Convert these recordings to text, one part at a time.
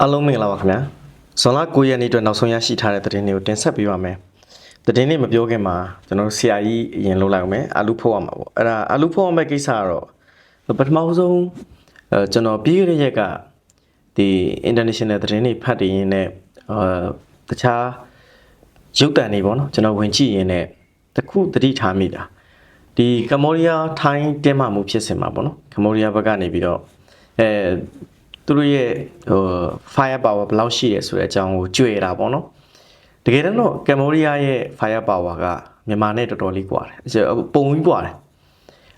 အားလုံးမင်္ဂလာပါခင်ဗျာဇွန်လ9ရက်နေ့အတွက်နောက်ဆုံးရရှိထားတဲ့သတင်းတွေကိုတင်ဆက်ပေးပါမယ်သတင်းလေးမပြောခင်မှာကျွန်တော်တို့ဆရာကြီးအရင်လုပ်လိုက်အောင်မယ်အာလူဖို့ရမှာပေါ့အဲ့ဒါအာလူဖို့ရမယ့်ကိစ္စကတော့ပထမဆုံးအဲကျွန်တော်ပြီးရတဲ့ရက်ကဒီ international သတင်းတွေဖတ်တည်ရင်းနဲ့အာတခြားရုပ်တံတွေပေါ့နော်ကျွန်တော်ဝင်ကြည့်ရင်းနဲ့တခုသတိထားမိတာဒီကမ္ဘောဒီးယားထိုင်းတင်းမာမှုဖြစ်စဉ်မှာပေါ့နော်ကမ္ဘောဒီးယားဘက်ကနေပြီးတော့အဲ သူတို့ရဲ့ဟို fire power ဘယ်လောက်ရှိတယ်ဆိုတဲ့အကြောင်းကိုကြွေတာပေါ့နော်တကယ်တော့ကမ္ဘောဒီးယားရဲ့ fire power ကမြန်မာနဲ့တော်တော်လေးကွာတယ်အပုံကြီးကွာတယ်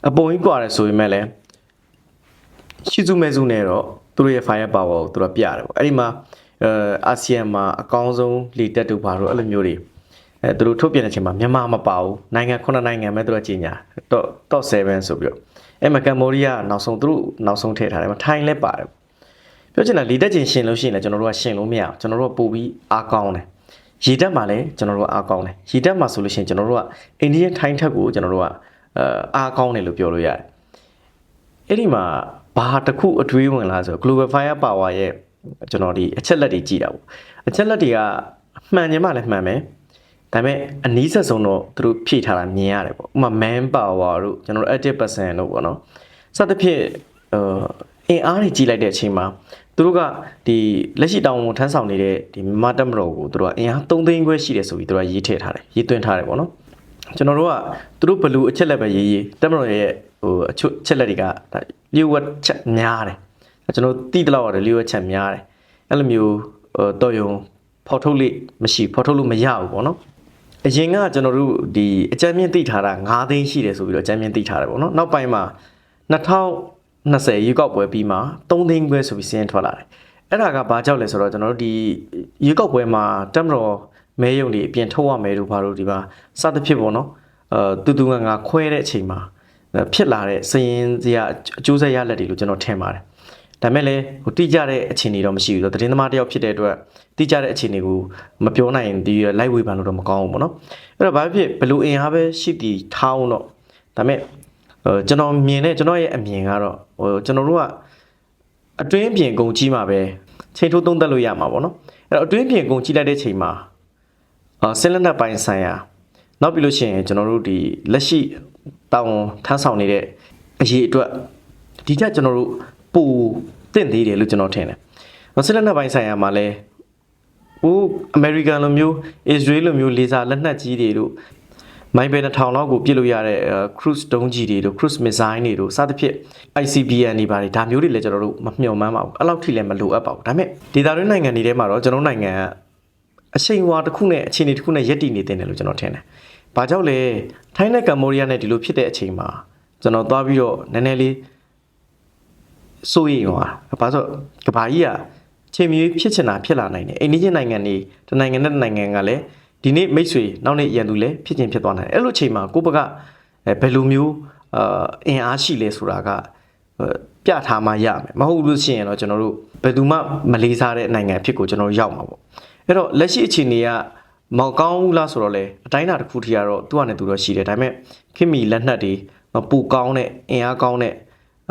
အပုံကြီးကွာတယ်ဆိုပေမဲ့လည်းရှိစုမဲစုနဲ့တော့သူတို့ရဲ့ fire power ကိုသူတို့ပြတယ်ပေါ့အဲ့ဒီမှာအဲအာဆီယံမှာအကောင်းဆုံးလီတက်တူပါတော့အဲ့လိုမျိုးတွေအဲသူတို့ထုတ်ပြန်တဲ့အချိန်မှာမြန်မာမပါဘူးနိုင်ငံခုနှစ်နိုင်ငံပဲသူတို့ကြီးညာ top top 7ဆိုပြီးတော့အဲ့မှာကမ္ဘောဒီးယားနောက်ဆုံးသူတို့နောက်ဆုံးထည့်ထားတယ်မှာထိုင်းလည်းပါတယ် ပြောချင်တာလီတက်ချင်းရှင်လို့ရှိရင်လည်းကျွန်တော်တို့ကရှင်လို့မရအောင်ကျွန်တော်တို့ကပို့ပြီးအားကောင်းတယ်ရေတက်မှာလည်းကျွန်တော်တို့ကအားကောင်းတယ်ရေတက်မှာဆိုလို့ရှိရင်ကျွန်တော်တို့ကအိန္ဒိယထိုင်းထက်ကိုကျွန်တော်တို့ကအဲအားကောင်းတယ်လို့ပြောလို့ရတယ်အဲ့ဒီမှာဘာတစ်ခုအတွေးဝင်လာဆို global fire power ရဲ့ကျွန်တော်ဒီအချက်လက်တွေကြည့်တာပေါ့အချက်လက်တွေကမှန်ခြင်းမှလည်းမှန်မယ်ဒါပေမဲ့အနည်းဆက်ဆုံးတော့သူတို့ဖြည့်ထားတာမြင်ရတယ်ပေါ့ဥပမာ man power တို့ကျွန်တော်တို့ active person တို့ပေါ့နော်စသဖြင့်အ အင်အားတွေကြီးလိုက်တဲ့အချိန်မှာသူတို့ကဒီလက်ရှိတောင်ဝန်ထမ်းဆောင်နေတဲ့ဒီမြန်မာတက်မတော်ကိုသူတို့ကအင်အား3သိန်းခွဲရှိတယ်ဆိုပြီးသူတို့ကရေးထည့်ထားတယ်ရေးသွင်းထားတယ်ပေါ့နော်ကျွန်တော်တို့ကသူတို့ဘလူအချက်လက်ပဲရေးရေးတက်မတော်ရဲ့ဟိုအချုပ်ချက်လက်တွေကဒါလျှို့ဝှက်ချက်များတယ်အဲကျွန်တော်တိတလောက်ရတယ်လျှို့ဝှက်ချက်များတယ်အဲ့လိုမျိုးဟိုတော်ယုံဖော်ထုတ်လိမရှိဖော်ထုတ်လို့မရဘူးပေါ့နော်အရင်ကကျွန်တော်တို့ဒီအကြမ်းမြင့်သိထားတာ9သိန်းရှိတယ်ဆိုပြီးတော့အကြမ်းမြင့်သိထားတယ်ပေါ့နော်နောက်ပိုင်းမှာ 2020ရေကောက်ပွဲပြီးမှ3သိန်းခွဲဆိုပြီးစင်းထွက်လာတယ်အဲ့ဒါကဘာကြောင့်လဲဆိုတော့ကျွန်တော်တို့ဒီရေကောက်ပွဲမှာတက်မတော်မဲယုံတွေအပြင်ထုတ်ရမယ်လို့ဘာလို့ဒီမှာစသဖြင့်ပေါ့နော်အဲတူတူငါငါခွဲတဲ့အချိန်မှာအဲဖြစ်လာတဲ့စရင်စရာအကျိုးဆက်ရလက်တွေလို့ကျွန်တော်ထင်ပါတယ်ဒါမဲ့လည်းဟိုတိကျတဲ့အခြေအနေတော့မရှိဘူးဆိုတော့သတင်းသမားတယောက်ဖြစ်တဲ့အတွက်တိကျတဲ့အခြေအနေကိုမပြောနိုင်ရင်ဒီ live ဝေဖန်လို့တော့မကောင်းဘူးပေါ့နော်အဲ့တော့ဘာဖြစ်ဘလူအင်အားပဲရှိတည်ထောင်းတော့ဒါမဲ့ဟို ကျွန်တော်မြင်တဲ့ကျွန်တော်ရဲ့အမြင်ကတော့ဟိုကျွန်တော်တို့ကအတွင်းပြင်ကုန်ကြီးမှာပဲချိန်ထိုးသုံးသက်လို့ရမှာပေါ့နော်အဲ့တော့အတွင်းပြင်ကုန်ကြီးလိုက်တဲ့ချိန်မှာအာဆင်းလက်နက်ပိုင်းဆိုင်ရာနောက်ပြီးလို့ရှိရင်ကျွန်တော်တို့ဒီလက်ရှိတောင်းထမ်းဆောင်နေတဲ့အရေးအတွက်ဒီချက်ကျွန်တော်တို့ပူတင့်သေးတယ်လို့ကျွန်တော်ထင်တယ်ဆင်းလက်နက်ပိုင်းဆိုင်ရာမှာလည်းဟိုအမေရိကန်လိုမျိုးအစ္စရေးလိုမျိုးလေဆာလက်နက်ကြီးတွေတို့ မိုင်းဘယ်တစ်ထောင်လောက်ကိုပြစ်လို့ရတဲ့ cruise တုံးကြီးတွေတို့ cruise missile တွေတို့စသဖြင့် ICBM တွေပါတယ်ဒါမျိုးတွေလည်းကျွန်တော်တို့မမျှော်မှန်းပါဘူးအဲ့လောက်ထိလည်းမလိုအပ်ပါဘူးဒါပေမဲ့ဒေတာတွင်းနိုင်ငံတွေထဲမှာတော့ကျွန်တော်နိုင်ငံကအချိန်ဝါတစ်ခုနဲ့အခြေအနေတစ်ခုနဲ့ယက်တည်နေတယ်လို့ကျွန်တော်ထင်တယ်။ဘာကြောင့်လဲထိုင်းနဲ့ကမ္ဘောဒီးယားနဲ့ဒီလိုဖြစ်တဲ့အချိန်မှာကျွန်တော်သွားပြီးတော့နည်းနည်းလေးစိုးရိမ်သွား။ဘာလို့ကဘာကြီးကချိန်မီဖြစ်ချင်တာဖြစ်လာနိုင်တယ်။အိန္ဒိယနိုင်ငံတွေတနိုင်ငံနဲ့တနိုင်ငံကလည်း ဒီနေ့မိတ်ဆွေနောက်နေ့ရန်သူလည်းဖြစ်ချင်းဖြစ်သွားနိုင်တယ်။အဲ့လိုချိန်မှာကိုယ့်ဘက်ကဘယ်လိုမျိုးအာအင်အားရှိလဲဆိုတာကပြထားမှရမယ်။မဟုတ်လို့ရှိရင်တော့ကျွန်တော်တို့ဘယ်သူမှမလေးစားတဲ့နိုင်ငံအဖြစ်ကိုကျွန်တော်ရောက်မှာပေါ့။အဲ့တော့လက်ရှိအခြေအနေကမောင်ကောင်းဘူးလားဆိုတော့လေအတိုင်းအတာတစ်ခုထိကတော့သူ့အနေနဲ့သူတော့ရှိတယ်ဒါပေမဲ့ခင်မီလက်နက်တွေပူကောင်းတဲ့အင်အားကောင်းတဲ့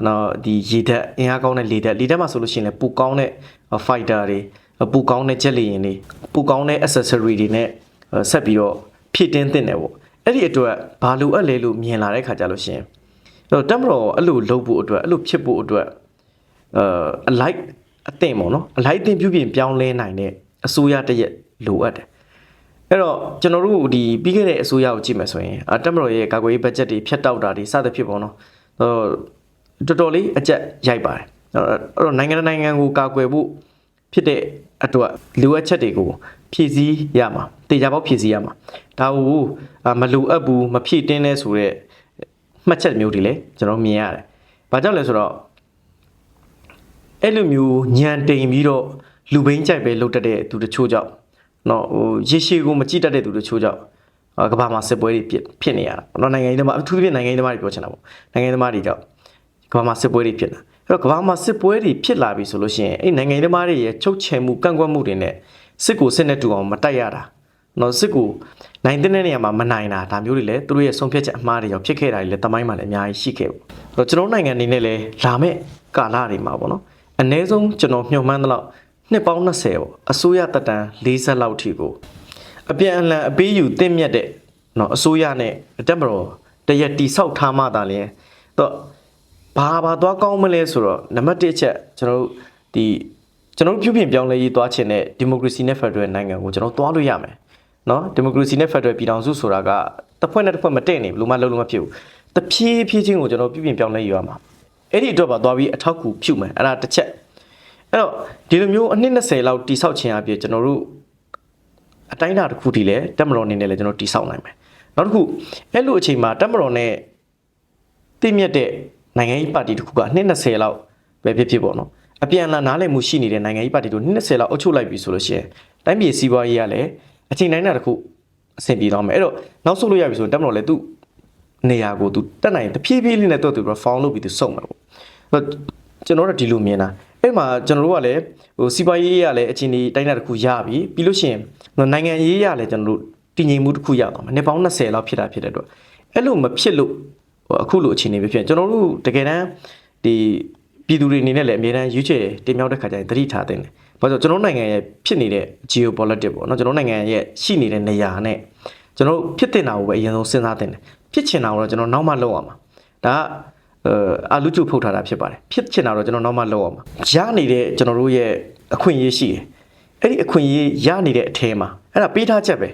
နော်ဒီရေဓာတ်အင်အားကောင်းတဲ့လေဓာတ်လေဓာတ်မှာဆိုလို့ရှိရင်လည်းပူကောင်းတဲ့ fighter တွေပူကောင်းတဲ့ဂျက်လေယာဉ်တွေပူကောင်းတဲ့ accessory တွေနဲ့ ဆက်ပြီးတော့ဖြည့်တင်းတင်တယ်ပေါ့အဲ့ဒီအတွက်ဘာလို့အပ်လဲလို့မြင်လာတဲ့ခါကြလို့ရှိရင်အဲ့တော့တက်မတော်အဲ့လိုလုပ်ဖို့အတွက်အဲ့လိုဖြစ်ဖို့အတွက်အဲအလိုက်အသင့်ပေါ့နော်အလိုက်အသင့်ပြုပြင်ပြောင်းလဲနိုင်တဲ့အစိုးရတရက်လိုအပ်တယ်အဲ့တော့ကျွန်တော်တို့ဒီပြီးခဲ့တဲ့အစိုးရကိုကြည့်မယ်ဆိုရင်အတက်မတော်ရဲ့ကာကွယ်ရေးဘတ်ဂျက်တွေဖြတ်တောက်တာတွေစသဖြင့်ပေါ့နော်ဟိုတော်တော်လေးအကျက်ရိုက်ပါတယ်အဲ့တော့နိုင်ငံနိုင်ငံကိုကာကွယ်ဖို့ဖြစ်တဲ့အတွက်လိုအပ်ချက်တွေကို ဖြည့်ဆည်းရမှာတေချာပေါက်ဖြည့်ဆည်းရမှာဒါကိုမလိုအပ်ဘူးမဖြည့်တင်းလဲဆိုတော့မှတ်ချက်မျိုးတွေလည်းကျွန်တော်မြင်ရတယ်။ဘာကြောင့်လဲဆိုတော့အဲ့လိုမျိုးညံတိမ်ပြီးတော့လူဘိန်းကြိုက်ပဲလှုပ်တတ်တဲ့သူတချို့ကြောင့်နော်ဟိုရေရှည်ကိုမကြည့်တတ်တဲ့သူတချို့ကြောင့်ကမ္ဘာမှာစစ်ပွဲတွေဖြစ်နေရတာ။နော်နိုင်ငံရေးသမားအထူးသဖြင့်နိုင်ငံရေးသမားတွေပြောချင်တာပေါ့။နိုင်ငံရေးသမားတွေကြောင့်ကမ္ဘာမှာစစ်ပွဲတွေဖြစ်နေတာ။အဲ့တော့ကမ္ဘာမှာစစ်ပွဲတွေဖြစ်လာပြီဆိုလို့ရှိရင်အဲ့နိုင်ငံရေးသမားတွေရဲ့ချုပ်ချယ်မှုကန့်ကွက်မှုတွေနဲ့ စစ်ကိုစစ်နဲ့တူအောင်မတိုက်ရတာနော်စစ်ကိုနိုင်တဲ့နေရာမှာမနိုင်တာဒါမျိုးတွေလည်းသူတို့ရဲ့ဆုံးဖြတ်ချက်အမှားတွေရောဖြစ်ခဲ့တာတွေလည်းတမိုင်းမှာလည်းအများကြီးရှိခဲ့ဘူးအဲ့တော့ကျွန်တော်နိုင်ငံအနေနဲ့လည်းလာမယ့်ကာလတွေမှာပေါ့နော်အ ਨੇ ဆုံးကျွန်တော်မျှော်မှန်းသလောက်နှစ်ပေါင်း20ပေါ့အစိုးရတက်တန်း40လောက်ထိကိုအပြန်အလှန်အပေးယူတင့်မြတ်တဲ့နော်အစိုးရနဲ့အတက်မတော်တရက်တိဆောက်ထားမှသာလျင်တော့ဘာဘာသွားကောင်းမလဲဆိုတော့နံပါတ်1အချက်ကျွန်တော်တို့ဒီ ကျွန်တော်တို့ပြုပြင်ပြောင်းလဲရေးသွားခြင်းနဲ့ဒီမိုကရေစီနဲ့ဖက်ဒရယ်နိုင်ငံကိုကျွန်တော်သွားလို့ရမယ်နော်ဒီမိုကရေစီနဲ့ဖက်ဒရယ်ပြည်ထောင်စုဆိုတာကတစ်ဖွဲ့နဲ့တစ်ဖွဲ့မတည့်နေဘူးလို့မှလုံးလုံးမဖြစ်ဘူးတဖြည်းဖြည်းချင်းကိုကျွန်တော်ပြုပြင်ပြောင်းလဲယူရမှာအဲ့ဒီအတွက်ပါသွားပြီးအထောက်ကူပြုမယ်အဲ့ဒါတစ်ချက်အဲ့တော့ဒီလိုမျိုးအနည်း20လောက်တိဆောက်ခြင်းအပြင်ကျွန်တော်တို့အတိုင်းအတာတစ်ခုတည်းလဲတက်မတော်အနေနဲ့လဲကျွန်တော်တိဆောက်နိုင်မယ်နောက်တစ်ခုအဲ့လိုအချိန်မှာတက်မတော်နဲ့တင့်မြတ်တဲ့နိုင်ငံရေးပါတီတစ်ခုကအနည်း20လောက်ပဲဖြစ်ဖြစ်ပေါ့နော် အပြန်အလှန်နားလည်မှုရှိနေတဲ့နိုင်ငံရေးပါတီတို့နှစ်20လောက်အုပ်ချုပ်လိုက်ပြီဆိုလို့ရှိရင်တိုင်းပြည်စီးပွားရေးကလည်းအချိန်တိုင်းတာတစ်ခုအဆင်ပြေသွားမယ်အဲ့တော့နောက်ဆုတ်လို့ရပြီဆိုရင်တက်မတော်လဲသူနေရာကိုသူတက်နိုင်တဖြည်းဖြည်းလေးနဲ့တော့သူ reform လုပ်ပြီးသူစုံမှာပေါ့အဲ့တော့ကျွန်တော်တို့ဒီလိုမြင်တာအဲ့မှာကျွန်တော်တို့ကလည်းဟိုစီးပွားရေးရလည်းအချိန်ဒီတိုင်းတာတစ်ခုရပြီပြီးလို့ရှိရင်နိုင်ငံရေးရလည်းကျွန်တော်တို့တည်ငြိမ်မှုတစ်ခုရသွားမှာနှစ်ပေါင်း20လောက်ဖြစ်တာဖြစ်တဲ့အတွက်အဲ့လိုမဖြစ်လို့ဟိုအခုလိုအခြေအနေပဲဖြစ်ကျွန်တော်တို့တကယ်တမ်းဒီ ပြည်သူတွေအနေနဲ့လည်းအများတန်းရွေးချယ်တင်မြှောက်တဲ့ခါကျရင်သတိထားတဲ့တယ်။ဘာလို့ကျွန်တော်နိုင်ငံရဲ့ဖြစ်နေတဲ့ geopolitics ပေါ့နော်ကျွန်တော်နိုင်ငံရဲ့ရှိနေတဲ့နေရာနဲ့ကျွန်တော်ဖြစ်တင်တာကိုပဲအရင်ဆုံးစဉ်းစားတင်တယ်။ဖြစ်ချင်တာကိုတော့ကျွန်တော်နောက်မှလုပ်ရမှာ။ဒါကအဲအာလူကျုပ်ဖုတ်ထားတာဖြစ်ပါတယ်ဖြစ်ချင်တာတော့ကျွန်တော်နောက်မှလောက်အောင်ပါရနေတဲ့ကျွန်တော်တို့ရဲ့အခွင့်အရေးရှိတယ်အဲ့ဒီအခွင့်အရေးရနေတဲ့အထဲမှာအဲ့ဒါပေးထားချက်ပဲ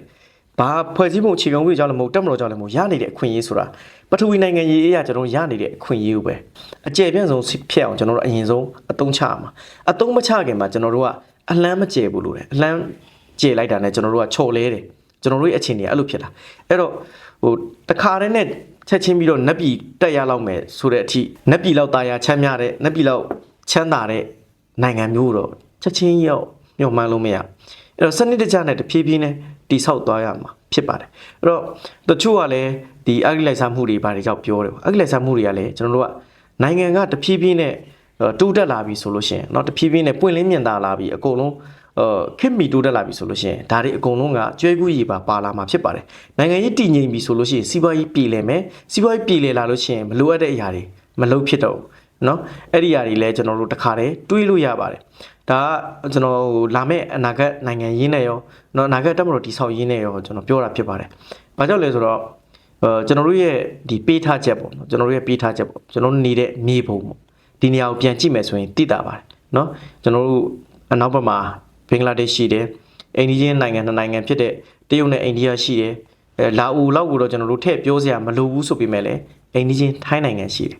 ဘာဖွဲ့စည်းပုံအခြေခံဥပဒေကြောင့်လည်းမဟုတ်တက်မတော်ကြောင့်လည်းမဟုတ်ရနေတဲ့အခွင့်အရေးဆိုတာပထဝီနိုင်ငံရေးအရာကျွန်တော်တို့ရနေတဲ့အခွင့်အရေးကိုပဲအကျယ်ပြန့်ဆုံးဖြစ်အောင်ကျွန်တော်တို့အရင်ဆုံးအသုံးချရမှာအသုံးမချခင်မှာကျွန်တော်တို့ကအလန်းမကျယ်ဘူးလို့လေအလန်းကျယ်လိုက်တာနဲ့ကျွန်တော်တို့ကချော်လဲတယ်ကျွန်တော်တို့ရဲ့အခြေအနေကအဲ့လိုဖြစ်လာအဲ့တော့ဟိုတခါတည်းနဲ့ချက်ချင်းပြီးတော့နက်ပြည်တက်ရလောက်မယ်ဆိုတဲ့အထိနက်ပြည်လောက်တာယာချမ်းမြတဲ့နက်ပြည်လောက်ချမ်းသာတဲ့နိုင်ငံမျိုးတော့ချက်ချင်းရောက်ညှော်မှန်းလို့မရအဲ့တော့စနစ်တကျနဲ့တဖြည်းဖြည်းနဲ့ တိဆောက်သွားရမှာဖြစ်ပါတယ်အဲ့တော့တချို့ကလည်းဒီအဂိလိုက်စားမှုတွေဘာတွေကြောင့်ပြောတယ်ပေါ့အဂိလိုက်စားမှုတွေကလည်းကျွန်တော်တို့ကနိုင်ငံကတဖြည်းဖြည်းနဲ့တူတက်လာပြီဆိုလို့ရှိရင်เนาะတဖြည်းဖြည်းနဲ့ပွင့်လင်းမြင်သာလာပြီအကုန်လုံးအာခင်မီတိုးတက်လာပြီဆိုလို့ရှိရင်ဒါတွေအကုန်လုံးကကျွဲကူးရီပါပါလာမှာဖြစ်ပါတယ်နိုင်ငံရေးတည်ငြိမ်ပြီဆိုလို့ရှိရင်စီးပွားရေးပြည်လည်မယ်စီးပွားရေးပြည်လည်လာလို့ရှိရင်မလိုအပ်တဲ့အရာတွေမလုပ်ဖြစ်တော့ဘူးเนาะအဲ့ဒီအရာတွေလည်းကျွန်တော်တို့တခါတည်းတွေးလို့ရပါတယ် ဒါကကျွန်တော်လာမယ့်အနာဂတ်နိုင်ငံရင်းနဲ့ရောနော်အနာဂတ်တက်မလို့တိဆောက်ရင်းနဲ့ရောကျွန်တော်ပြောတာဖြစ်ပါတယ်။ဘာကြောင့်လဲဆိုတော့အဲကျွန်တော်တို့ရဲ့ဒီပေးထားချက်ပေါ့နော်ကျွန်တော်တို့ရဲ့ပေးထားချက်ပေါ့ကျွန်တော်နေတဲ့မြေပုံပေါ့ဒီနေရာကိုပြန်ကြည့်မယ်ဆိုရင်သိတာပါတယ်နော်ကျွန်တော်တို့အနောက်ဘက်မှာဘင်္ဂလားဒေ့ရှ်ရှိတယ်အိန္ဒိယနိုင်ငံနှစ်နိုင်ငံဖြစ်တဲ့တရုတ်နဲ့အိန္ဒိယရှိတယ်အဲလာအိုလောက်ကိုတော့ကျွန်တော်တို့ထည့်ပြောစရာမလိုဘူးဆိုပေမဲ့လည်းအိန္ဒိယထိုင်းနိုင်ငံရှိတယ်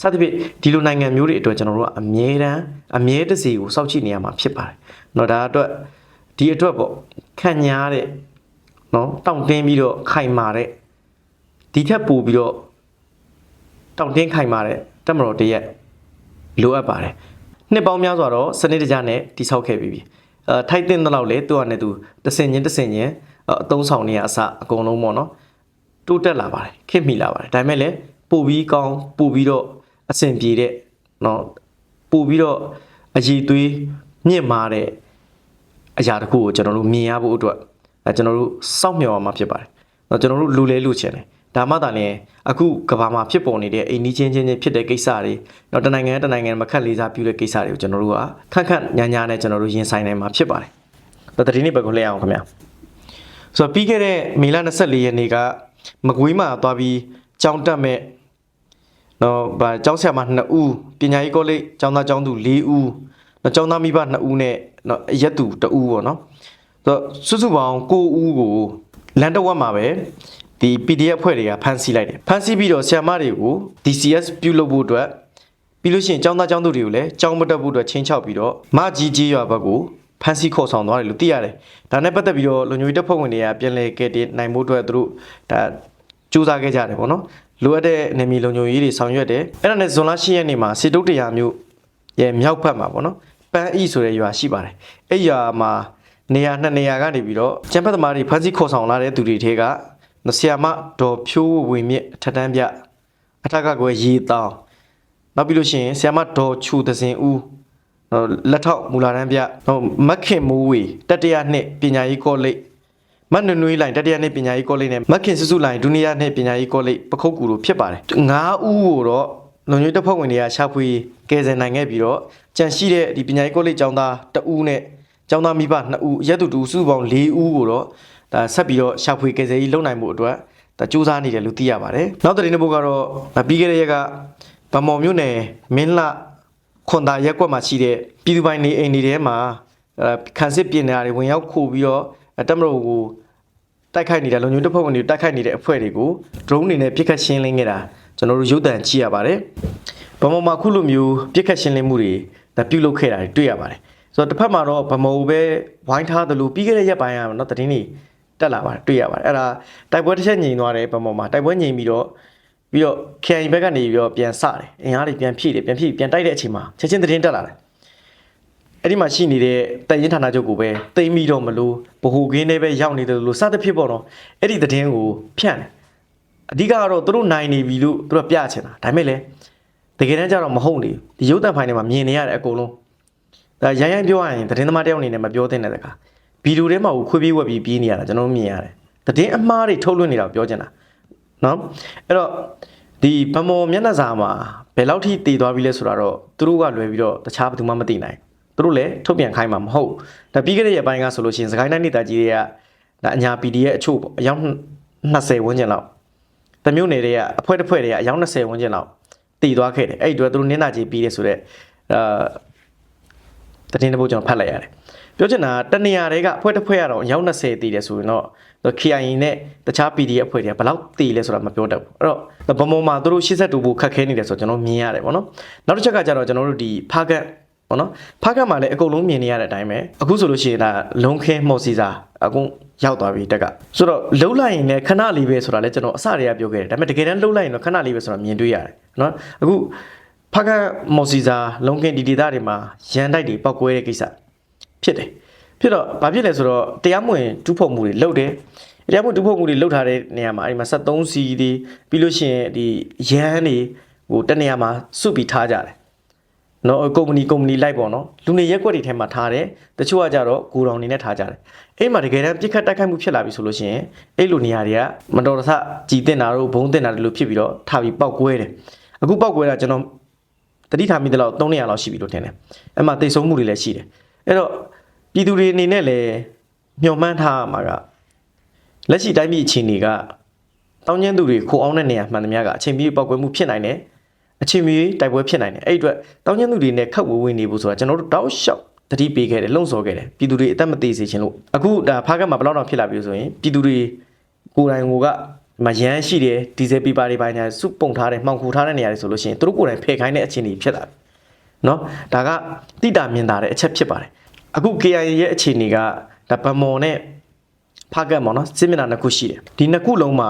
စသဖြင့်ဒီလိုနိုင်ငံမျိုးတွေအတွက်ကျွန်တော်တို့ကအမြဲတမ်းအမြဲတစေကိုစောင့်ကြည့်နေရမှာဖြစ်ပါတယ်เนาะဒါအတွက်ဒီအတွက်ပေါ့ခံညားတဲ့เนาะတောင့်တင်းပြီးတော့ခိုင်မာတဲ့ဒီထက်ပိုပြီးတော့တောင့်တင်းခိုင်မာတဲ့တက်မတော်တရက်လိုအပ်ပါတယ်နှစ်ပေါင်းများစွာတော့စနစ်တကျနဲ့တိဆောက်ခဲ့ပြီးပြီအဲထိုက်တင်တဲ့လောက်လေသူကနဲ့သူတဆင်ချင်းတဆင်ချင်းအသုံးဆောင်နေရအစအကုန်လုံးပေါ့နော်တိုးတက်လာပါတယ်ခင်မိလာပါတယ်ဒါပေမဲ့လည်းပို့ပြီးကောင်းပို့ပြီးတော့ အဆင်ပြေတဲ့နော်ပို့ပြီးတော့အည်သွေးမြင့်မာတဲ့အရာတစ်ခုကိုကျွန်တော်တို့မြင်ရဖို့အတွက်အဲကျွန်တော်တို့စောင့်မျှော်ရမှာဖြစ်ပါတယ်။တော့ကျွန်တော်တို့လူလဲလူချင်တယ်။ဒါမှသာလျှင်အခုကဘာမှာဖြစ်ပေါ်နေတဲ့အိမ်နီးချင်းချင်းချင်းဖြစ်တဲ့ကိစ္စတွေတော့တနိုင်ငံတနိုင်ငံမခက်လေးစားပြုတဲ့ကိစ္စတွေကိုကျွန်တော်တို့ကခက်ခက်ညာညာနဲ့ကျွန်တော်တို့ရင်ဆိုင်နိုင်မှာဖြစ်ပါတယ်။တော့တတိနေ့ဘက်ကိုလဲအောင်ခင်ဗျာ။ဆိုတော့ပြီးခဲ့တဲ့မေလ24ရက်နေ့ကမကွေးမှာသွားပြီးကြောင်းတက်မဲ့ နော်ဗာကျောင်းဆရာမ2ဦးပညာရေးကောလိပ်ကျောင်းသားကျောင်းသူ4ဦးနော်ကျောင်းသားမိဘ2ဦးနဲ့နော်အရက်သူ2ဦးပေါ့နော်ဆိုတော့စုစုပေါင်း9ဦးကိုလန်တဝက်မှာပဲဒီ PDF ဖွဲ့တွေကဖမ်းဆီးလိုက်တယ်ဖမ်းဆီးပြီးတော့ဆရာမတွေကို DCS ပြုလုပ်ဖို့အတွက်ပြီးလို့ရှိရင်ကျောင်းသားကျောင်းသူတွေကိုလည်းကျောင်းမတက်ဖို့အတွက်ချင်းချောက်ပြီးတော့မကြီးကြီးရွာဘက်ကိုဖမ်းဆီးခေါ်ဆောင်သွားတယ်လို့သိရတယ်ဒါနဲ့ပတ်သက်ပြီးတော့လူညွေတပ်ဖွဲ့ဝင်တွေကပြန်လည်ကဲတင်နိုင်မှုအတွက်သူတို့ဒါစူးစမ်းခဲ့ကြတယ်ပေါ့နော် လိုအပ်တဲ့နေမီလုံခြုံရေးတွေဆောင်ရွက်တယ်အဲ့ဒါနဲ့ဇွန်လ10ရက်နေ့မှာစစ်တုတ်တရားမျိုးရဲ့မြောက်ဘက်မှာပေါ့နော်ပန်းဤဆိုတဲ့ရွာရှိပါတယ်အဲ့ရွာမှာနေရာနှစ်နေရာကနေပြီးတော့ကျန်ဖက်သမားတွေဖမ်းဆီးခေါ်ဆောင်လာတဲ့သူတွေထဲကဆရာမဒေါ်ဖြိုးဝေမြင့်အထက်တန်းပြအထက်ကကွယ်ရေတောင်းနောက်ပြီးလို့ရှိရင်ဆရာမဒေါ်ချူသစင်ဦးနော်လက်ထောက်မူလာတန်းပြနော်မက်ခင်မိုးဝေတတရနှစ်ပညာရေးကောလိပ် မတ်နနွေးလိုင်တတရနှစ်ပညာရေးကောလိပ်နဲ့မက်ခင်စုစုလိုင်ဒုနီယာနှစ်ပညာရေးကောလိပ်ပခုတ်ကူတို့ဖြစ်ပါတယ်၅ဦးကိုတော့လုံခြုံရေးတပ်ဖွဲ့ဝင်တွေကရှာဖွေကယ်ဆယ်နိုင်ခဲ့ပြီးတော့ကြန့်ရှိတဲ့ဒီပညာရေးကောလိပ်ကျောင်းသားတအဦးနဲ့ကျောင်းသားမိဘ2ဦးရက်သူတူစုပေါင်း4ဦးကိုတော့ဒါဆက်ပြီးတော့ရှာဖွေကယ်ဆယ်ရေးလုပ်နိုင်မှုအတွက်ဒါစူးစမ်းနေတယ်လို့သိရပါတယ်နောက်သတင်းတစ်ပုဒ်ကတော့ဒါပြီးခဲ့တဲ့ရက်ကဗမော်မြို့နယ်မင်းလှခွန်သာရက်ကွက်မှာရှိတဲ့ပြည်သူပိုင်နေအိမ်တွေထဲမှာအဲခန်းစစ်ပြင်နေတာတွေဝင်ရောက်ခိုးပြီးတော့အဲ တက်မလို့ကိုတိုက်ခိုက်နေတဲ့လုံခြုံရေးတပ်ဖွဲ့ဝင်တွေတိုက်ခိုက်နေတဲ့အဖွဲ့တွေကို drone တွေနဲ့ပစ်ခတ်ရှင်းလင်းခဲ့တာကျွန်တော်တို့ရုပ်သံကြည့်ရပါတယ်။ဗမောမှာခုလိုမျိုးပစ်ခတ်ရှင်းလင်းမှုတွေဒါပြုလုပ်ခဲ့တာတွေတွေ့ရပါတယ်။ဆိုတော့တစ်ဖက်မှာတော့ဗမောပဲဝိုင်းထားသလိုပြီးခဲ့တဲ့ရက်ပိုင်းကနော်သတင်းတွေတက်လာပါတယ်တွေ့ရပါတယ်။အဲ့ဒါတိုက်ပွဲတစ်ချက်ညင်သွားတယ်ဗမောမှာတိုက်ပွဲညင်ပြီးတော့ပြီးတော့ KI ဘက်ကနေပြီးတော့ပြန်စတယ်။အင်အားတွေပြန်ဖြည့်တယ်ပြန်ဖြည့်ပြန်တိုက်တဲ့အချိန်မှာချက်ချင်းသတင်းတက်လာတယ်။ အဲ့ဒီမှာရှိနေတဲ့တန်ရင်ဌာနချုပ်ကိုပဲတိမ့်ပြီးတော့မလို့ဗဟိုကင်းတွေပဲရောက်နေတယ်လို့စသဖြင့်ပေါ့နော်အဲ့ဒီသတင်းကိုဖြန့်တယ်အဓိကကတော့သူတို့နိုင်နေပြီလို့သူတို့ပြချင်တာဒါပေမဲ့လည်းတကယ်တမ်းကျတော့မဟုတ်နေဘူးဒီရုပ်သံဖိုင်တွေမှာမြင်နေရတယ်အကုန်လုံးဒါရိုင်းရိုင်းပြောရရင်သတင်းသမားတယောက်အနေနဲ့မပြောသင့်တဲ့တကားဗီဒီယိုထဲမှာကိုခွေးပြေးဝက်ပြီးပြေးနေရတာကျွန်တော်တို့မြင်ရတယ်သတင်းအမှားတွေထုတ်လွှင့်နေတာကိုပြောချင်တာနော်အဲ့တော့ဒီဗမော်မျက်နှာစာမှာဘယ်လောက်ထိတည်သွားပြီလဲဆိုတာတော့သူတို့ကလွယ်ပြီးတော့တခြားဘယ်သူမှမသိနိုင်ဘူး သူတို့လည်းထုတ်ပြန်ခိုင်းမှာမဟုတ်ဒါပြီးခဲ့တဲ့ရက်ပိုင်းကဆိုလို့ရှိရင်စကိုင်းတိုင်းဒေသကြီးတွေကဒါအညာ PDF အချို့ပေါ့အယောက်20ဝန်းကျင်လောက်တမျိုးနယ်တွေကအဖွဲတစ်ဖွဲတွေကအယောက်20ဝန်းကျင်လောက်တည်သွားခဲ့တယ်အဲ့ဒီတော့သူတို့နင်းနာကြီးပြီးတယ်ဆိုတော့အာတတင်တစ်ပုတ်ကျွန်တော်ဖတ်လိုက်ရတယ်ပြောချင်တာတနေရာတွေကအဖွဲတစ်ဖွဲကတော့အယောက်20တည်တယ်ဆိုရင်တော့ KIA နဲ့တခြား PDF အဖွဲ့တွေကဘယ်လောက်တည်လဲဆိုတာမပြောတတ်ဘူးအဲ့တော့ဗမောမှာသူတို့82ဘူးခက်ခဲနေတယ်ဆိုတော့ကျွန်တော်မြင်ရတယ်ပေါ့နော်နောက်တစ်ချက်ကကျတော့ကျွန်တော်တို့ဒီဖားကတ် ပေါ့နော်ဖားကတ်မှာလည်းအကုန်လုံးမြင်နေရတဲ့အတိုင်းပဲအခုဆိုလို့ရှိရင်ဒါလုံးခင်းမော်စီစာအကုန်ရောက်သွားပြီတက်ကဆိုတော့လှုပ်လိုက်ရင်လည်းခဏလေးပဲဆိုတာလည်းကျွန်တော်အစတည်းကပြောခဲ့တယ်ဒါပေမဲ့တကယ်တမ်းလှုပ်လိုက်ရင်တော့ခဏလေးပဲဆိုတာမြင်တွေ့ရတယ်နော်အခုဖားကတ်မော်စီစာလုံးခင်းဒီဒေသတွေမှာရန်တိုက်တွေပောက်ကွဲတဲ့ကိစ္စဖြစ်တယ်ဖြစ်တော့ဘာဖြစ်လဲဆိုတော့တရားမဝင်တူးဖို့မှုတွေလုပ်တယ်တရားမဝင်တူးဖို့မှုတွေလုပ်ထားတဲ့နေရာမှာအဲဒီမှာ73စီတွေပြီးလို့ရှိရင်ဒီရန်တွေဟိုတနေရာမှာစုပြီးထားကြတယ် နော်ကုမ္ပဏီကုမ္ပဏီလိုက်ပေါ့နော်လူနေရက်ွက်တွေထဲမှာထားတယ်တချို့ကကြတော့ဂိုဒေါင်နေနဲ့ထားကြတယ်အဲ့မှာတကယ်တမ်းပြစ်ခတ်တိုက်ခိုက်မှုဖြစ်လာပြီဆိုလို့ရှိရင်အဲ့လိုနေရာတွေကမတော်တဆကြည်တင်တာတို့ဘုံတင်တာတို့လိုဖြစ်ပြီးတော့ထားပြီးပောက်ကွဲတယ်အခုပောက်ကွဲတာကျွန်တော်တတိထားမိတဲ့လောက်300လောက်ရှိပြီလို့ထင်တယ်အဲ့မှာတိတ်ဆုံးမှုတွေလည်းရှိတယ်အဲ့တော့ပြည်သူတွေအနေနဲ့လည်းမျှော်မှန်းထားရမှာကလက်ရှိတိုင်းပြည်အခြေအနေကတောင်းကျမ်းသူတွေခိုအောင်တဲ့နေရာမှန်သမျှကအချိန်ပြီးပောက်ကွဲမှုဖြစ်နိုင်တယ် အချိန်မီတိုက်ပွဲဖြစ်နိုင်တယ်အဲ့ဒီအတွက်တောင်းကျမ်းသူတွေနဲ့ခတ်ဝေဝေနေဖို့ဆိုတာကျွန်တော်တို့တောက်လျှောက်တတိပေးခဲ့တယ်လုံဆော်ခဲ့တယ်ပြည်သူတွေအသက်မသေးစေချင်လို့အခုဒါဖားကတ်မှာဘယ်လောက်တော့ဖြစ်လာပြီလို့ဆိုရင်ပြည်သူတွေကိုယ်တိုင်ကိုကမရမ်းရှိတယ်ဒီဇယ်ပီပါတွေပိုင်းညာစုပုံထားတယ်မှောင်ခူထားတဲ့နေရာတွေဆိုလို့ရှိရင်သူတို့ကိုယ်တိုင်ဖယ်ခိုင်းတဲ့အခြေအနေဖြစ်လာပြီနော်ဒါကတိတာမြင်တာတဲ့အချက်ဖြစ်ပါတယ်အခု KIA ရဲ့အခြေအနေကဒါဗမော်နဲ့ဖားကတ်ပေါ့နော်စစ်မျက်နှာနှစ်ခုရှိတယ်ဒီနှစ်ခုလုံးမှာ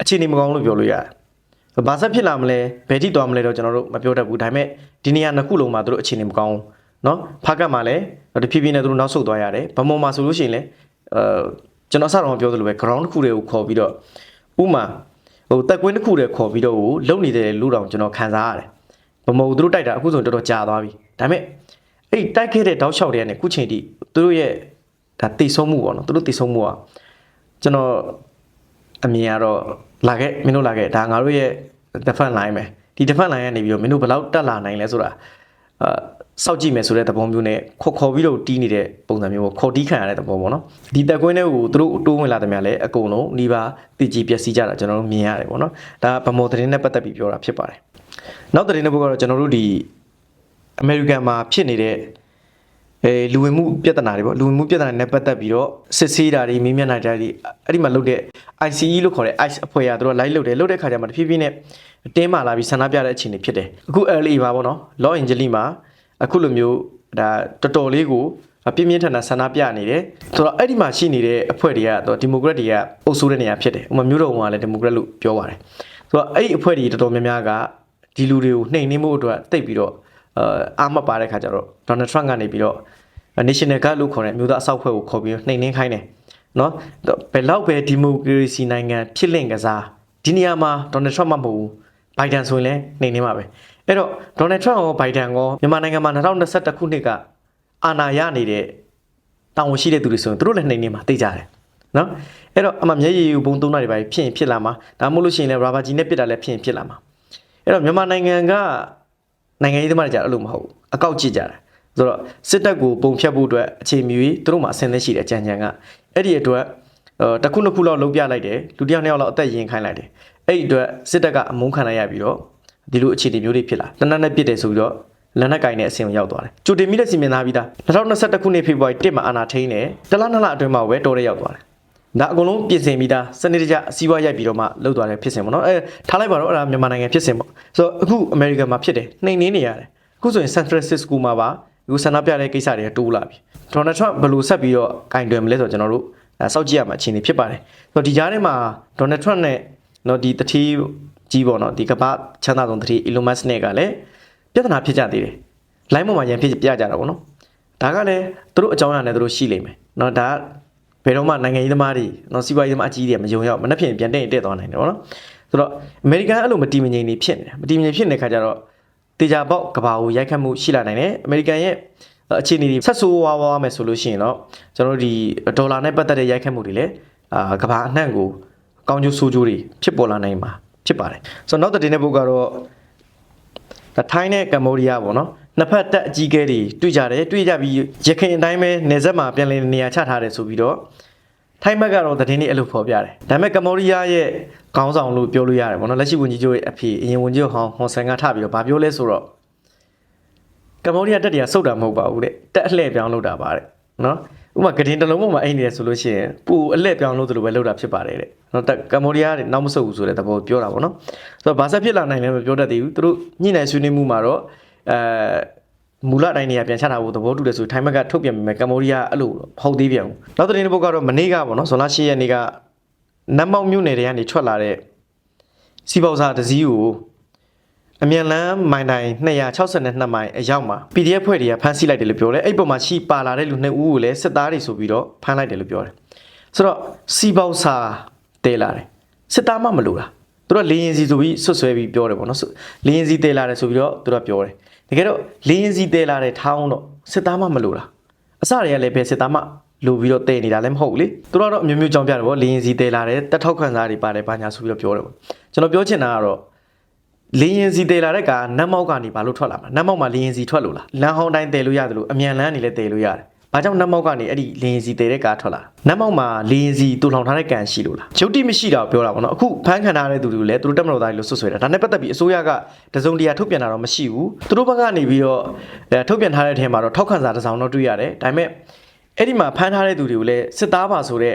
အခြေအနေမကောင်းလို့ပြောလို့ရတယ် ဘာဆက်ဖြစ်လာမလဲဘယ်ထိသွားမလဲတော့ကျွန်တော်တို့မပြောတတ်ဘူးဒါပေမဲ့ဒီနေရာနှစ်ခုလုံးမှာသူတို့အခြေအနေမကောင်းဘူးเนาะဖားကတ်မှာလည်းတဖြည်းဖြည်းနဲ့သူတို့နောက်ဆုတ်သွားရတယ်ဗမော်မှာဆိုလို့ရှိရင်လည်းအဲကျွန်တော်အစတော့ပြောသလိုပဲ ground တစ်ခုတည်းကိုခေါ်ပြီးတော့ဥမာဟိုတက်ကွင်းတစ်ခုတည်းခေါ်ပြီးတော့ကိုလုံနေတဲ့လူတောင်ကျွန်တော်ခံစားရတယ်ဗမော်ကိုသူတို့တိုက်တာအခုဆိုရင်တော်တော်ကြာသွားပြီဒါပေမဲ့အဲ့ဒီတိုက်ခဲ့တဲ့တောက်လျှောက်တွေကနေခုချိန်ထိသူတို့ရဲ့ဒါတိတ်ဆုံးမှုပေါ့နော်သူတို့တိတ်ဆုံးမှုကကျွန်တော် အမြင်ကတော့ လာခဲ့မင်းတို့လာခဲ့ဒါငါတို့ရဲ့ defense line ပဲဒီ defense line ကနေပြီးတော့မင်းတို့ဘယ်လောက်တက်လာနိုင်လဲဆိုတာအာစောက်ကြည့်မယ်ဆိုတဲ့သဘောမျိုးနဲ့ခေါ်ခေါ်ပြီးတော့တီးနေတဲ့ပုံစံမျိုးပေါ့ခေါ်တီးခံရတဲ့သဘောပေါ့နော်ဒီတက်ကွင်းတွေကိုသူတို့တိုးဝင်လာတယ်များလဲအကုန်လုံးနှီးပါတည်ကြည်ပျက်စီးကြတာကျွန်တော်တို့မြင်ရတယ်ပေါ့နော်ဒါဗမော်သတင်းနဲ့ပတ်သက်ပြီးပြောတာဖြစ်ပါတယ်နောက်သတင်းတစ်ပုဒ်ကတော့ကျွန်တော်တို့ဒီအမေရိကန်မှာဖြစ်နေတဲ့ အဲလူဝင်မှုပြဿနာတွေပေါ့လူဝင်မှုပြဿနာတွေနဲ့ပတ်သက်ပြီးတော့စစ်ဆေးတာတွေမင်းမျက်နှာကြတွေအဲ့ဒီမှာလုပ်တဲ့ ICE လို့ခေါ်တဲ့ ICE အဖွဲ့ကသူတို့ live လုပ်တယ်လုပ်တဲ့ခါကျမှတဖြည်းဖြည်းနဲ့တင်းမာလာပြီးဆန္ဒပြတဲ့အခြေအနေဖြစ်တယ်အခု LA ပါပေါ့နော် Los Angeles မှာအခုလိုမျိုးဒါတော်တော်လေးကိုပြင်းပြင်းထန်ထန်ဆန္ဒပြနေတယ်ဆိုတော့အဲ့ဒီမှာရှိနေတဲ့အဖွဲ့တွေကတော့ဒီမိုကရက်တွေကအုပ်စိုးတဲ့နေရာဖြစ်တယ်ဥပမာမျိုးတော်ကလည်းဒီမိုကရက်လို့ပြောပါတယ်ဆိုတော့အဲ့ဒီအဖွဲ့တွေတော်တော်များများကဒီလူတွေကိုနှိမ်နှင်းမှုအတွက်တိတ်ပြီးတော့ အာအားမပါတဲ့ခါကျတော့ Donald Trump ကနေပြီးတော့ National Guard လို့ခေါ်တဲ့မြို့သားအစောက်ဖွဲ့ကိုခေါ်ပြီးနှိမ်နှင်းခိုင်းတယ်နော်ဘယ်လောက်ပဲဒီမိုကရေစီနိုင်ငံဖြစ်လင့်ကစားဒီနေရာမှာ Donald Trump မမဟုတ်ဘူး Biden ဆိုရင်လည်းနှိမ်နှင်းမှာပဲအဲ့တော့ Donald Trump ရော Biden ရောမြန်မာနိုင်ငံမှာ2021ခုနှစ်ကအာဏာရနေတဲ့တာဝန်ရှိတဲ့သူတွေဆိုရင်သူတို့လည်းနှိမ်နှင်းမှာသိကြတယ်နော်အဲ့တော့အမှမျက်ရည်ယူဘုံသုံးတာတွေပဲဖြစ်ရင်ဖြစ်လာမှာဒါမှမဟုတ်လို့ရှိရင်လည်း rubber ကြီးနဲ့ပစ်တာလည်းဖြစ်ရင်ဖြစ်လာမှာအဲ့တော့မြန်မာနိုင်ငံက နိုင်ငံရေးသမားတွေကြအဲ့လိုမဟုတ်ဘူးအကောက်ကြည့်ကြတာဆိုတော့စစ်တပ်ကိုပုံဖြတ်ဖို့အတွက်အချိန်မီသူတို့မှာအဆင်သင့်ရှိတဲ့ကြံကြံကအဲ့ဒီအတွက်အဲတစ်ခုနှစ်ခုလောက်လုံးပြလိုက်တယ်လူတစ်ယောက်နှစ်ယောက်လောက်အသက်ရင်ခိုင်းလိုက်တယ်အဲ့ဒီအတွက်စစ်တပ်ကအမုန်းခံလိုက်ရပြီးတော့ဒီလိုအခြေအနေမျိုးတွေဖြစ်လာတနက်နဲ့ပြစ်တယ်ဆိုပြီးတော့လက်နက်ကင်တဲ့အဆင့်ကိုရောက်သွားတယ်ကြိုတင်မိတဲ့စီမံသားပြီးသား2021ခုနှစ်ဖေဖော်ဝါရီ1မှာအာဏာထိန်းတယ်တလားနှစ်လအတွင်းမှာပဲတော်ရဲရောက်သွားတယ် ဒါအကုန်လုံးပြင်ဆင်ပြီးသားစနစ်တကျအစည်းအဝေးရိုက်ပြီးတော့မှလှုပ်သွားတယ်ဖြစ်စဉ်ပေါ့နော်အဲထားလိုက်ပါတော့အဲ့ဒါမြန်မာနိုင်ငံဖြစ်စဉ်ပေါ့ဆိုတော့အခုအမေရိကန်မှာဖြစ်တယ်နှိမ်နှင်းနေရတယ်အခုဆိုရင် San Francisco မှာပါအခုဆန္ဒပြတဲ့ကိစ္စတွေတိုးလာပြီဒေါ်နယ်ထရန့်ဘယ်လိုဆက်ပြီးတော့ကင်တွယ်မလဲဆိုတော့ကျွန်တော်တို့အဲစောင့်ကြည့်ရမှာအခြေအနေဖြစ်ပါတယ်ဆိုတော့ဒီကြားထဲမှာဒေါ်နယ်ထရန့်နဲ့နော်ဒီတတိကြီးပေါ့နော်ဒီကမ္ဘာချမ်းသာဆုံးတတိ Elon Musk နဲ့ကလည်းပြဿနာဖြစ်ကြသေးတယ် line ပေါ်မှာရန်ဖြစ်ပြကြတာပေါ့နော်ဒါကလည်းသူတို့အကြောင်းအရာနဲ့သူတို့ရှိလိမ့်မယ်နော်ဒါက ဘယ်တော့မှနိုင်ငံရေးသမားတွေနော်စီးပွားရေးသမားအကြီးတွေမယုံရောက်မနှက်ဖြစ်ပြန်တက်ရင်တက်သွားနိုင်တယ်ပေါ့နော်ဆိုတော့အမေရိကန်အဲ့လိုမတီမငြိမ်နေဖြစ်နေတယ်မတီမငြိမ်ဖြစ်နေတဲ့ခါကျတော့တေချာပေါက်ကဘာကိုရိုက်ခတ်မှုရှိလာနိုင်တယ်အမေရိကန်ရဲ့အခြေအနေတွေဆက်ဆိုးဝါးဝါးမယ်ဆိုလို့ရှိရင်တော့ကျွန်တော်တို့ဒီဒေါ်လာနဲ့ပတ်သက်တဲ့ရိုက်ခတ်မှုတွေလည်းအာကဘာအနှံ့ကိုကောင်းကျိုးဆိုးကျိုးတွေဖြစ်ပေါ်လာနိုင်မှာဖြစ်ပါတယ်ဆိုတော့နောက်တဲ့တဲ့ဘုတ်ကတော့ဒါထိုင်းနဲ့ကမ္ဘောဒီးယားပေါ့နော် နှစ်ဖက်တက်အကြီးအကဲတွေတွေ့ကြတယ်တွေ့ကြပြီးရခိုင်အတိုင်းပဲနေဆက်မှာပြန်လည်နေရာချထားတယ်ဆိုပြီးတော့ထိုင်းဘက်ကတော့သတင်းတွေအဲ့လိုဖော်ပြတယ်ဒါပေမဲ့ကမ္ဘောဒီးယားရဲ့ခေါင်းဆောင်လို့ပြောလို့ရတယ်ပေါ့နော်လက်ရှိဝန်ကြီးချုပ်ရဲ့အဖေအရင်ဝန်ကြီးချုပ်ဟောင်းဟွန်ဆန်ကထပြီးတော့ဗာပြောလဲဆိုတော့ကမ္ဘောဒီးယားတက်တွေကစုတ်တာမဟုတ်ပါဘူးတဲ့တက်အလှည့်ပြောင်းလုပ်တာပါတဲ့နော်ဥပမာဂဒင်တစ်လုံးပေါ်မှာအိမ်နေတယ်ဆိုလို့ရှိရင်ပူအလှည့်ပြောင်းလို့သူလိုပဲလုပ်တာဖြစ်ပါတယ်တဲ့နော်တက်ကမ္ဘောဒီးယားတွေနောက်မဆုတ်ဘူးဆိုတဲ့သဘောပြောတာပေါ့နော်ဆိုတော့ဘာဆက်ဖြစ်လာနိုင်လဲမပြောတတ်သေးဘူးသူတို့ညှိနှိုင်းဆွေးနွေးမှုမှာတော့ အဲမူလအတိုင်းနေရာပြန်ချတာဖို့သဘောတူတယ်ဆိုထိုင်းဘက်ကထုတ်ပြန်ပေမဲ့ကမ္ဘောဒီးယားအဲ့လိုမဟုတ်သေးပြန်ဘူးနောက်သတင်းတစ်ပုဒ်ကတော့မနေ့ကပေါ့နော်ဇွန်လ10ရက်နေ့ကနတ်မောက်မြို့နယ်တွေကနေထွက်လာတဲ့စီပေါစာတစ်စီးကိုအမြန်လန်းမိုင်တိုင်262မိုင်အရောက်မှာ PDF ဖွဲ့တွေကဖမ်းဆီးလိုက်တယ်လို့ပြောတယ်အဲ့ပုံမှာရှိပါလာတဲ့လူနှစ်ဦးကိုလည်းစစ်သားတွေဆိုပြီးတော့ဖမ်းလိုက်တယ်လို့ပြောတယ်ဆိုတော့စီပေါစာတဲလာတယ်စစ်သားမှမလို့လားသူတို့ကလေရင်စီဆိုပြီးဆွတ်ဆွဲပြီးပြောတယ်ပေါ့နော်ဆွလေရင်စီတဲလာတယ်ဆိုပြီးတော့သူတို့ကပြောတယ် တကယ်တော့လေရင်စီတဲလာတဲ့ထောင်းတော့စစ်သားမှမလို့လားအစတွေကလည်းပဲစစ်သားမှလိုပြီးတော့တဲနေတာလည်းမဟုတ်ဘူးလေသူတို့ကတော့အမျိုးမျိုးကြောင်းပြတယ်ပေါ့လေရင်စီတဲလာတယ်တက်ထောက်ခံစားတွေပါတယ်ဘာညာဆိုပြီးတော့ပြောတယ်ပေါ့ကျွန်တော်ပြောချင်တာကတော့လင်းရင်စီတည်လာတဲ့ကနတ်မောက်ကနေဘာလို့ထွက်လာမှာနတ်မောက်မှာလင်းရင်စီထွက်လို့လားလမ်းဟောင်းတိုင်းတည်လို့ရတယ်လို့အမြန်လမ်းနေလည်းတည်လို့ရတယ် ဘာကြောင့်နတ်မောက်ကနေအဲ့ဒီလင်းရင်စီတည်တဲ့ကားထွက်လာနတ်မောက်မှာလင်းရင်စီတူထောင်ထားတဲ့ကန်ရှိလို့လားဂျုတ်တိမရှိတာကိုပြောတာပေါ့နော်အခုဖမ်းခံထားတဲ့သူတွေကိုလည်းသူတို့တက်မလို့သားလို့ဆွဆွဲတာဒါနဲ့ပတ်သက်ပြီးအစိုးရကတစုံတရာထုတ်ပြန်တာတော့မရှိဘူးသူတို့ဘက်ကနေပြီးတော့အဲထုတ်ပြန်ထားတဲ့အထက်မှာတော့ထောက်ခံစာတစ်စောင်တော့တွေ့ရတယ်ဒါပေမဲ့အဲ့ဒီမှာဖမ်းထားတဲ့သူတွေကိုလည်းစစ်သားပါဆိုတဲ့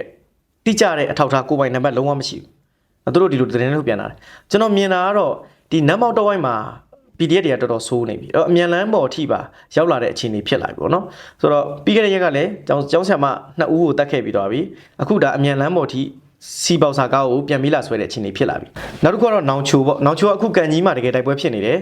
တိကျတဲ့အထောက်အထားကိုယ်ပိုင်နံပါတ်လုံးဝမရှိဘူးသူတို့ဒီလိုသတင်းထုတ်ပြန်လာတယ်ကျွန်တော်မြင်တာကတော့ဒီနတ်မောက်တော့ဝိုင်းမှာ PDF တွေကတော်တော်ဆိုးနေပြီအဲ့တော့အမြန်လန်းပေါ်အထိပါရောက်လာတဲ့အခြေအနေဖြစ်လာပြီပေါ့နော်ဆိုတော့ပြီးခဲ့တဲ့ရက်ကလည်းကျောင်းကျောင်းဆရာမနှစ်ဦးကိုတတ်ခဲ့ပြီးတော့ပြီအခုဒါအမြန်လန်းပေါ်အထိစီပေါစာကားကိုပြန်ပြီးလာဆွဲတဲ့အခြေအနေဖြစ်လာပြီနောက်တစ်ခုကတော့နောင်ချိုပေါ့နောင်ချိုကအခုကန်ကြီးမှာတကယ်တိုက်ပွဲဖြစ်နေတယ်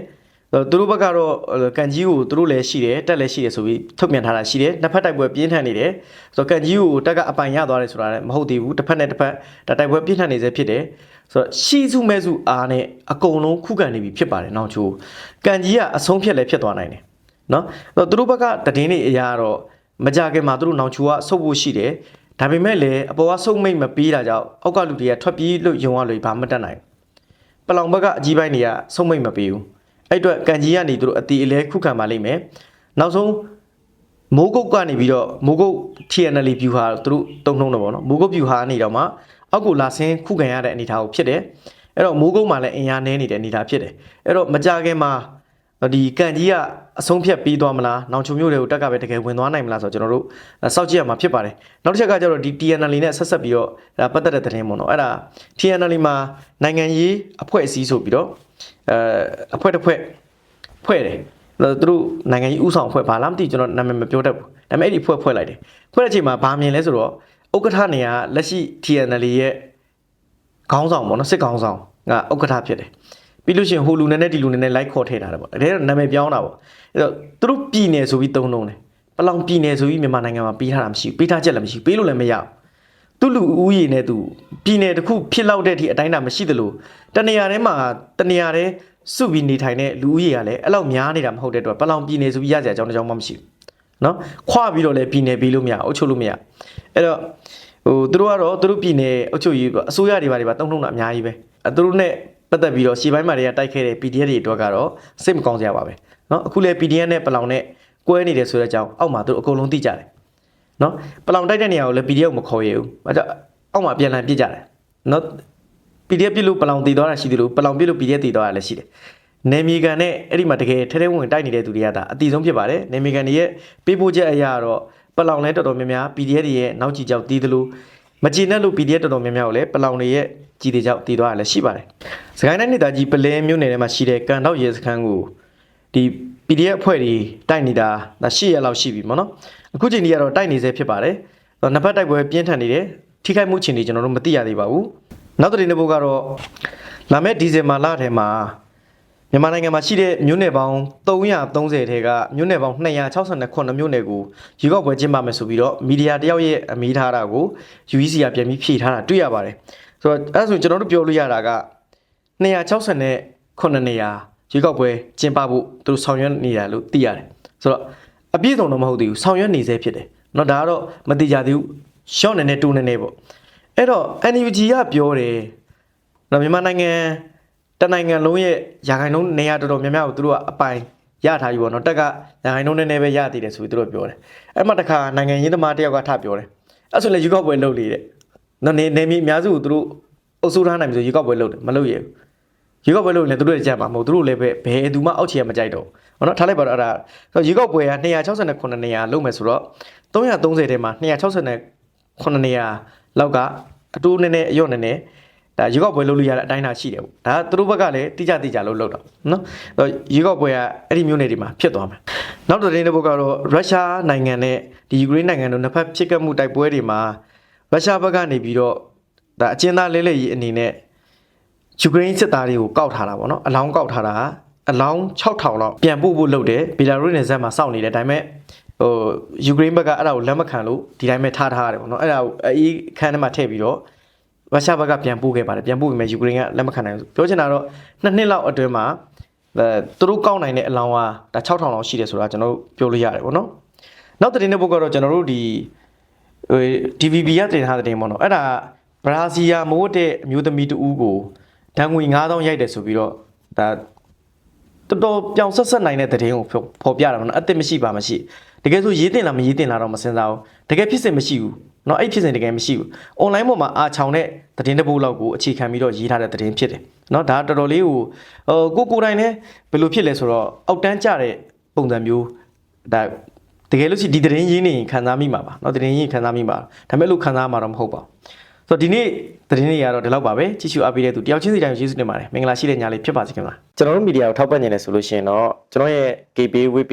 သူတို့ဘက်ကတော့ကန်ကြီးကိုသူတို့လည်းရှိတယ်တက်လည်းရှိတယ်ဆိုပြီးထုတ်ပြန်ထားတာရှိတယ်နှစ်ဖက်တိုက်ပွဲပြင်းထန်နေတယ်ဆိုတော့ကန်ကြီးကိုတက်ကအပိုင်ရသွားတယ်ဆိုတာလည်းမဟုတ်သေးဘူးတစ်ဖက်နဲ့တစ်ဖက်ဒါတိုက်ပွဲပြင်းထန်နေစေဖြစ်တယ် ဆိုတော့ရှီစုမဲစုအားနဲ့အကုန်လုံးခုခံနေပြီဖြစ်ပါတယ်နောက်ချိုကန်ကြီးကအဆုံးဖြတ်လည်းဖြစ်သွားနိုင်တယ်နော်အဲ့တော့သူတို့ဘက်ကတည်င်းတွေအရာတော့မကြခင်မှာသူတို့နောက်ချိုကဆုတ်ဖို့ရှိတယ်ဒါပေမဲ့လည်းအပေါ်ကဆုတ်မိတ်မပေးတာကြောင့်အောက်ကလူတွေကထွက်ပြေးလို့ယုံရလို့ဘာမှမတတ်နိုင်ဘူးပလောင်ဘက်ကအကြီးပိုင်းတွေကဆုံးမိတ်မပေးဘူးအဲ့အတွက်ကန်ကြီးကနေသူတို့အတီအလဲခုခံပါလိမ့်မယ်နောက်ဆုံးမိုးကုတ်ကနေပြီးတော့မိုးကုတ် TNL ဗျူဟာသူတို့တုံ့နှုံးတော့ဗောနော်မိုးကုတ်ဗျူဟာနေတော့မှ အောက်ကိုလာဆင်းခုခံရတဲ့အနေအထားကိုဖြစ်တယ်အဲ့တော့မိုးကုတ်မှာလည်းအင်အားနည်းနေတဲ့အနေအထားဖြစ်တယ်အဲ့တော့မကြခင်မှာဒီကန်ကြီးကအဆုံးဖြတ်ပြီးသွားမလားနောင်ချုံမျိုးတွေကိုတက်ကပဲတကယ်ဝင်သွားနိုင်မလားဆိုတော့ကျွန်တော်တို့စောင့်ကြည့်ရမှာဖြစ်ပါတယ်နောက်တစ်ချက်ကကျတော့ဒီ TNL နဲ့ဆက်ဆက်ပြီးတော့ဒါပတ်သက်တဲ့သတင်းပေါ့နော်အဲ့ဒါ TNL မှာနိုင်ငံရေးအဖွဲ့အစည်းဆိုပြီးတော့အဲအဖွဲ့တစ်ဖွဲ့ဖွဲ့တယ်သူတို့နိုင်ငံရေးဥဆောင်အဖွဲ့ဘာလားမသိကျွန်တော်နာမည်မပြောတတ်ဘူးဒါပေမဲ့အဲ့ဒီအဖွဲ့ဖွဲ့လိုက်တယ်ဖွဲ့တဲ့အချိန်မှာဘာမြင်လဲဆိုတော့ ဥက္ကဋ္ဌနေရာလက်ရှိ TNL ရဲ့ခေါင်းဆောင်ပေါ့နော်စစ်ခေါင်းဆောင်ကဥက္ကဋ္ဌဖြစ်တယ်ပြီးလို့ရှိရင်ဟိုလူနဲ့နဲ့ဒီလူနဲ့နဲ့လိုက်ခေါ်ထည့်တာပေါ့အဲဒီတော့နာမည်ပြောင်းတာပေါ့အဲတော့သူတို့ပြည်နယ်ဆိုပြီးသုံးလုံးတယ်ပလောင်ပြည်နယ်ဆိုပြီးမြန်မာနိုင်ငံမှာပေးထားတာမရှိဘူးပေးထားချက်လည်းမရှိဘူးပေးလို့လည်းမရဘူးသူလူဦးရေနဲ့သူပြည်နယ်တစ်ခုဖြစ်လောက်တဲ့အထိအတိုင်းအတာမရှိသလိုတနေရာထဲမှာတနေရာထဲစုပြီးနေထိုင်တဲ့လူဦးရေကလည်းအဲ့လောက်များနေတာမဟုတ်တဲ့အတွက်ပလောင်ပြည်နယ်ဆိုပြီးရစရာအကြောင်းတစ်ကြောင်းမှမရှိဘူးနော်ခွာပြီးတော့လည်းပြည်နယ်ပေးလို့မရအုပ်ချုပ်လို့မရ အဲ့တော့ဟိုသူတို့ကတော့သူတို့ပြည်နယ်အုပ်ချုပ်ရေးအစိုးရတွေပါတွေပါတုံ့တုံတာအများကြီးပဲအဲသူတို့ ਨੇ ပတ်သက်ပြီးတော့ရှေ့ပိုင်းမှာတွေကတိုက်ခဲ့တဲ့ PDF တွေအတွက်ကတော့စိတ်မကောင်းစရာပါပဲเนาะအခုလည်း PDF နဲ့ပလောင်နဲ့ ကွဲနေတယ်ဆိုတဲ့အကြောင်းအောက်မှာသူတို့အကုန်လုံးသိကြတယ်နော်ပလောင်တိုက်တဲ့နေရာကိုလည်း PDF ကိုမခေါ်ရဘူးအဲဒါအောက်မှာပြန်လည်ပြစ်ကြတယ်နော် PDF ပြစ်လို့ပလောင်တည်သွားတာရှိတယ်လို့ပလောင်ပြစ်လို့ PDF တည်သွားတာလည်းရှိတယ်နေမီကန်နဲ့အဲ့ဒီမှာတကယ်ထဲထဲဝင်ဝင်တိုက်နေတဲ့သူတွေကဒါအတိဆုံးဖြစ်ပါတယ်နေမီကန်တွေရဲ့ပေးပို့ချက်အရာတော့ ပလောင်လဲတော်တော်များများ PDF တွေရဲ့နောက်ကြည့်ကြောက်တီးသလိုမကြည်နဲ့လို့ PDF တော်တော်များများကိုလည်းပလောင်တွေရဲ့ကြည်တွေကြောက်တည်သွားတာလည်းရှိပါတယ်စကိုင်းတိုင်းဒေသကြီးပလဲမြို့နယ်ထဲမှာရှိတဲ့ကန်တော့ရဲစခန်းကိုဒီ PDF အဖွဲ့တွေတိုက်နေတာဒါ၈ရက်လောက်ရှိပြီပေါ့နော်အခုချိန်ကြီးကတော့တိုက်နေဆဲဖြစ်ပါတယ်နှစ်ဖက်တိုက်ပွဲပြင်းထန်နေတယ်ထိခိုက်မှုချင်းတွေကျွန်တော်တို့မသိရသေးပါဘူးနောက်တစ်နေ့တစ်ပုတ်ကတော့လာမယ့်ဒီဇင်ဘာလထဲမှာ မြန်မာနိုင်ငံမှာရှိတဲ့မြို့နယ်ပေါင်း330ထဲကမြို့နယ်ပေါင်း268မြို့နယ်ကိုရွေးကောက်ပွဲကျင်းပမယ်ဆိုပြီးတော့မီဒီယာတယောက်ရဲ့အမိထားတာကို UEC ကပြန်ပြီးဖြည့်ထားတာတွေ့ရပါတယ်ဆိုတော့အဲဒါဆိုကျွန်တော်တို့ပြောလို့ရတာက268နေရာရွေးကောက်ပွဲကျင်းပဖို့သူတို့ဆောင်ရွက်နေတာလို့သိရတယ်ဆိုတော့အပြည့်စုံတော့မဟုတ်သေးဘူးဆောင်ရွက်နေသေးဖြစ်တယ်เนาะဒါကတော့မတိကြသေးဘူးရှော့နေနေတူနေနေပေါ့ အဲ့တော့ NUG ကပြောတယ်နော်မြန်မာနိုင်ငံ တနိုင်ငံလုံးရဲ့ယာခိုင်နှုန်းနေရာတော်တော်များများကိုသူတို့ကအပိုင်ရထားပြီပေါ့နော်တက်ကယာခိုင်နှုန်းနည်းနည်းပဲရသေးတယ်ဆိုပြီးသူတို့ပြောတယ်အဲ့မှတခါနိုင်ငံရင်းသမားတယောက်ကထပြောတယ်အဲ့ဆိုလည်းယူကောက်ပွဲလုပ်လေတဲ့နော်နေနေမြေအများစုကိုသူတို့အုပ်စိုးထားနိုင်ပြီဆိုယူကောက်ပွဲလုပ်တယ်မလုပ်ရဘူးယူကောက်ပွဲလုပ်ရင်လည်းသူတို့လည်းကြက်မှာမဟုတ်သူတို့လည်းပဲဘယ်သူမှအောက်ခြေကမကြိုက်တော့ဘူးနော်ထားလိုက်ပါတော့အဲ့ဒါဆိုယူကောက်ပွဲက268နေရာလုပ်မယ်ဆိုတော့330ထဲမှာ268 9နေရာလောက်က အတူနည်းနည်းအယော့နည်းနည်း ဒါရေကောက်ပွဲလုပ်လို့ရတဲ့အတိုင်းအတာရှိတယ်ပေါ့ဒါသူတို့ဘက်ကလည်းတိကျတိကျလို့လုပ်တော့နော်အဲ့တော့ရေကောက်ပွဲကအဲ့ဒီမျိုးနယ်တွေမှာဖြစ်သွားမှာနောက်တစ်တင်းတစ်ပုတ်ကတော့ရုရှားနိုင်ငံနဲ့ဒီယူကရိန်းနိုင်ငံတို့နှစ်ဖက်ဖြစ်ကပ်မှုတိုက်ပွဲတွေမှာရုရှားဘက်ကနေပြီးတော့ဒါအကျဉ်းသားလဲလဲရေးအနေနဲ့ယူကရိန်းစစ်သားတွေကိုကောက်ထားတာပေါ့နော်အလောင်းကောက်ထားတာအလောင်း6000လောက်ပြန်ပို့ဖို့လုပ်တယ်ဘီလာရုစ်နယ်စပ်မှာစောင့်နေတယ်ဒါပေမဲ့ဟိုယူကရိန်းဘက်ကအဲ့ဒါကိုလက်မခံလို့ဒီတိုင်းပဲထားထားရတယ်ပေါ့နော်အဲ့ဒါကိုအေးခန်းထဲမှာထည့်ပြီးတော့ ရုရှားဘက်ကပြန်ပို့ခဲ့ပါတယ်ပြန်ပို့ပြီးမှယူကရိန်းကလက်မခံနိုင်ဘူးပြောချင်တာတော့နှစ်နှစ်လောက်အတွင်းမှာအဲသူတို့ကောက်နိုင်တဲ့အလောင်းကဒါ6000လောက်ရှိတယ်ဆိုတာကျွန်တော်တို့ပြောလို့ရတယ်ပေါ့နော်နောက်သတင်းတစ်ပုဒ်ကတော့ကျွန်တော်တို့ဒီဟို DVB ကတင်ထားတဲ့တင်ပေါ့နော်အဲ့ဒါဘရာဇီးယာမိုးတဲ့အမျိုးသမီးတူဦးကိုဒဏ်ငွေ9000ရိုက်တယ်ဆိုပြီးတော့ဒါတော်တော်ပြောင်ဆက်ဆက်နိုင်တဲ့သတင်းကိုဖော်ပြတာမနော်အသက်မရှိပါမရှိတကယ်ဆိုရေးတင်လားမရေးတင်လားတော့မစင်စားဘူးတကယ်ဖြစ်စဉ်မရှိဘူး เนาะအဲ့ဖြစ်စဉ်တကယ်မရှိဘူး online ပေါ်မှာအာချောင်တဲ့သတင်းတစ်ပုဒ်လောက်ကိုအခြေခံပြီးတော့ရေးထားတဲ့သတင်းဖြစ်တယ်เนาะဒါတော်တော်လေးကိုဟိုကိုကိုယ်တိုင်လည်းဘယ်လိုဖြစ်လဲဆိုတော့အောက်တန်းကျတဲ့ပုံစံမျိုးဒါတကယ်လို့ရှိဒီသတင်းရင်းနေရင်ခံစားမိမှာပါเนาะသတင်းရင်းခံစားမိမှာဒါပေမဲ့လို့ခံစားမှာတော့မဟုတ်ပါဘူးဆိုတော့ဒီနေ့သတင်းတွေကတော့ဒီလောက်ပါပဲကြည့်ရှုအားပေးတဲ့သူတယောက်ချင်းစီတိုင်းကိုကျေးဇူးတင်ပါတယ်မင်္ဂလာရှိတဲ့ညလေးဖြစ်ပါစေခင်ဗျာကျွန်တော်တို့မီဒီယာကိုထောက်ပံ့နေတယ်ဆိုလို့ရှိရင်တော့ကျွန်တော်ရဲ့ KB WP